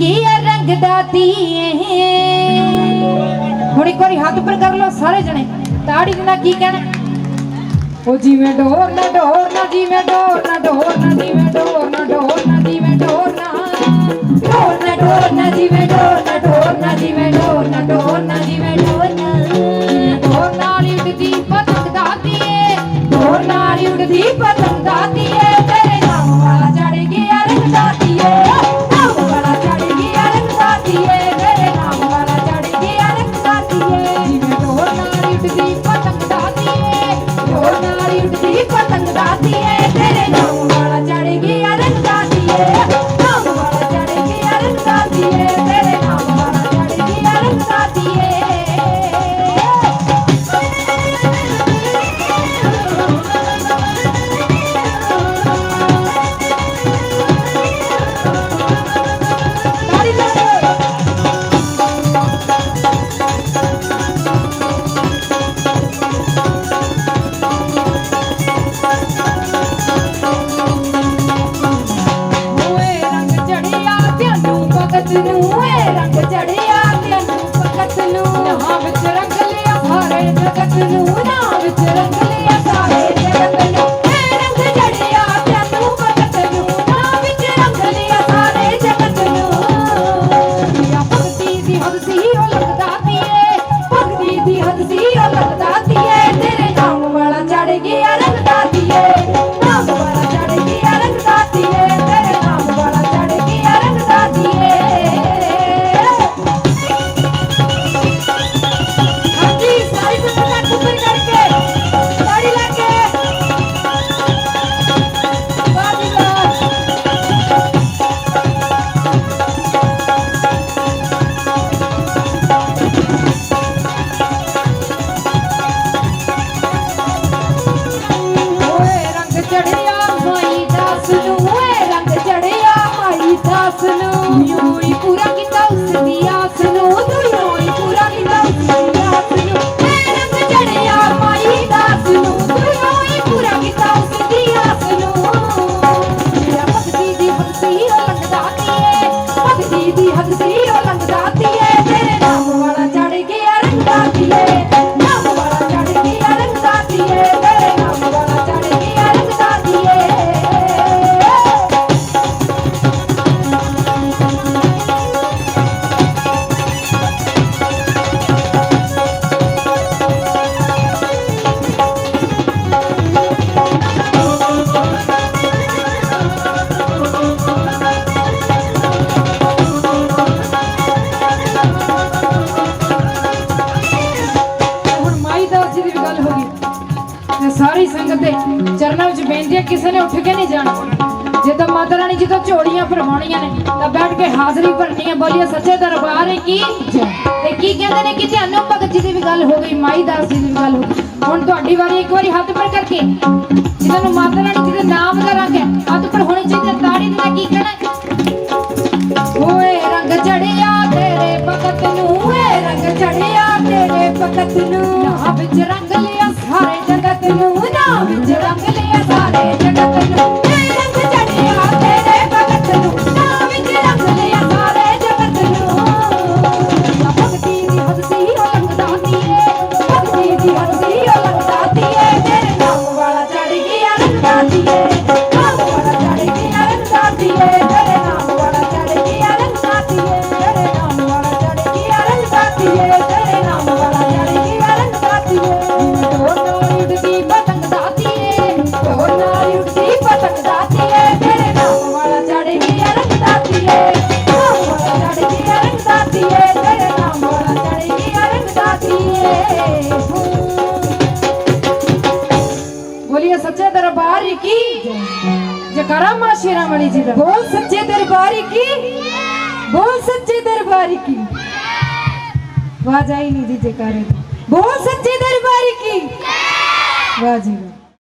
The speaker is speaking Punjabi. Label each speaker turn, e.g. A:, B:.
A: ਗਿਆ ਰੰਗ ਦਾ ਦੀਏ ਹੁਣ ਇੱਕ ਵਾਰੀ ਹੱਥ ਉੱਪਰ ਕਰ ਲਓ ਸਾਰੇ ਜਣੇ। ਤਾੜੀ ਦੇ ਨਾਲ ਕੀ ਕਹਿਣਾ? ਉਹ ਜਿਵੇਂ ਡੋਰ ਨਾ ਡੋਰ ਨਾ, ਜਿਵੇਂ ਡੋਰ ਨਾ ਡੋਰ ਨਾ, ਜਿਵੇਂ ਡੋਰ ਨਾ ਡੋਰ ਨਾ, ਜਿਵੇਂ ਡੋਰ ਨਾ। ਡੋਰ ਨਾ ਡੋਰ ਨਾ, ਜਿਵੇਂ ਡੋਰ ਨਾ ਡੋਰ ਨਾ, ਜਿਵੇਂ ਡੋਰ ਨਾ ਡੋਰ ਨਾ, ਜਿਵੇਂ ਡੋਰ ਨਾ। ਡੋਰ ਨਾਲ ਹੀ ਉੱਡਦੀ ਪਤੰਗ ਦਾ ਦੀਏ ਡੋਰ ਨਾਲ ਹੀ ਉੱਡਦੀ ਪਤੰਗ ਰੰਗ ਚੜਿਆ ਤੈਨੂੰ ਨੂੰ ਨਾ। ਵਿੱਚ ਰੰਗ ਲਿਆ ਸਾਰੇ ਜਗਤ ਨੂੰ। ਨਾ ਵਿੱਚ ਰੰਗ ਸੰਗਤ ਦੇ ਚਰਨਾਂ ਵਿੱਚ ਬੇਨਤੀ ਹੈ ਕਿਸੇ ਨੇ ਉੱਠ ਕੇ ਨਹੀਂ ਜਾਣਾ। ਜਦੋਂ ਮਾਤਾ ਰਾਣੀ ਜੀ ਤੋਂ ਝੋਲੀਆਂ ਭਰਵਾਉਣੀਆਂ ਨੇ ਤਾਂ ਬੈਠ ਕੇ ਹਾਜ਼ਰੀ ਭਰਨੀ ਹੈ ਬੋਲੀਏ ਸੱਚੇ ਦਰਬਾਰ ਕੀ? ਤੇ ਕੀ ਕਹਿੰਦੇ ਨੇ ਕਿ ਧਿਆਨੋ ਭਗਤ ਜੀ ਦੀ ਵੀ ਗੱਲ ਹੋ ਗਈ ਮਾਈ ਦਾਸ ਜੀ ਦੀ ਵੀ ਗੱਲ ਹੋ ਗਈ। ਹੁਣ ਤੁਹਾਡੀ ਵਾਰੀ ਇੱਕ ਵਾਰੀ ਹੱਥ ਉੱਪਰ ਕਰਕੇ ਜਿਹਨਾਂ ਨੂੰ ਮਾਤਾ ਰਾਣੀ ਜੀ ਦੇ ਨਾਮ ਦਾ ਰੰਗ ਹੈ ਹੱਥ ਉੱਪਰ ਹੋਣੀ ਚਾਹੀਦੀ ਹੈ, ਤਾੜੀ ਦੇ ਕੀ ਕਹਿਣਾ ਹੈ? ਰੰਗ ਚੜਿਆ ਤੇਰੇ ਭਗਤ ਨੂੰ ਓਏ ਰੰਗ ਚੜਿਆ ਤੇਰੇ ਭਗਤ ਨੂੰ। ਨਾ ਵਿੱਚ ਰੰਗ ਲਿਆ ਸਾਰੇ ਜਗਤ ਨੂੰ। ਨਾ ਵਿੱਚ ਕੀ ਜਕਰਾ ਮਾਂ ਸ਼ੇਰਾਂ ਵਾਲੀ ਜੀ ਦਾ। ਬੋਲ ਸੱਚੇ ਦਰਬਾਰ ਕੀ? ਬੋਲ ਸੱਚੇ ਦਰਬਾਰ ਕੀ? ਆਵਾਜ਼ ਆਈ ਨਹੀਂ ਜੀ ਜਕਾਰੇ ਦੀ। ਬੋਲ ਸੱਚੇ ਦਰਬਾਰ ਕੀ? ਵਾਹ